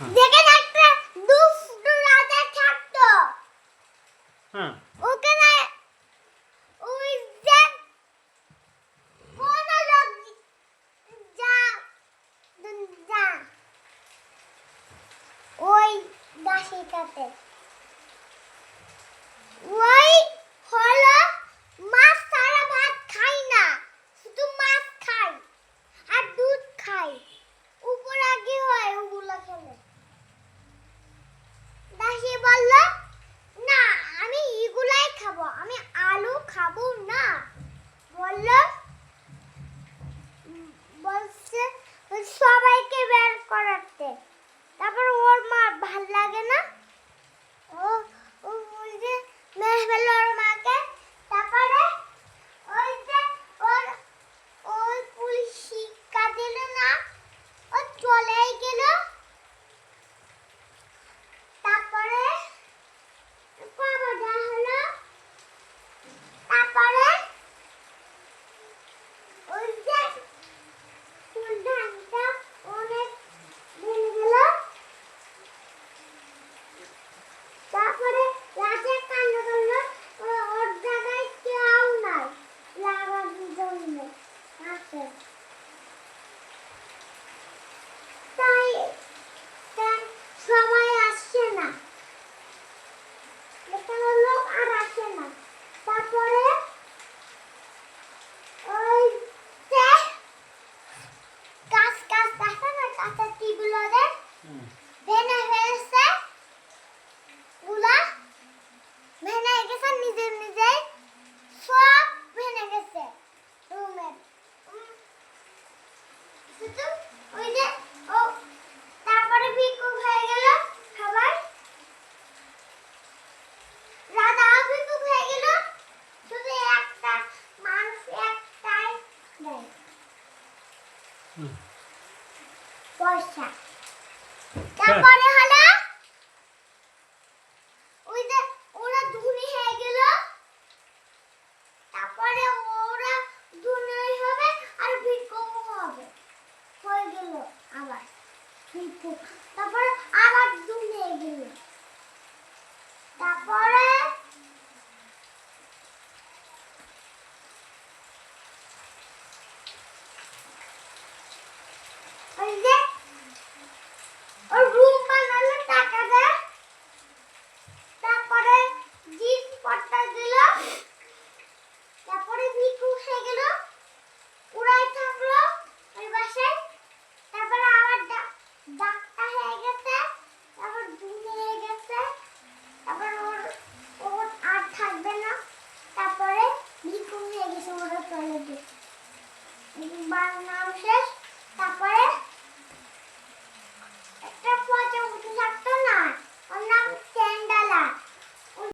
যেখানে একটা দুষ্ট রাজা থাকতো। হ্যাঁ। ওখানে ওই যে কোন লোক যা যা। ওই ওয়া হ্যাঁ। তারপরে হলো ওই যে ওরা ধনী হয়ে গেল। তারপরে ওরা ধনী হবে আর ভিক্ষুক হবে। হয়ে গেল আবার তারপরে আবার ধনী হয়ে গেল। তারপরে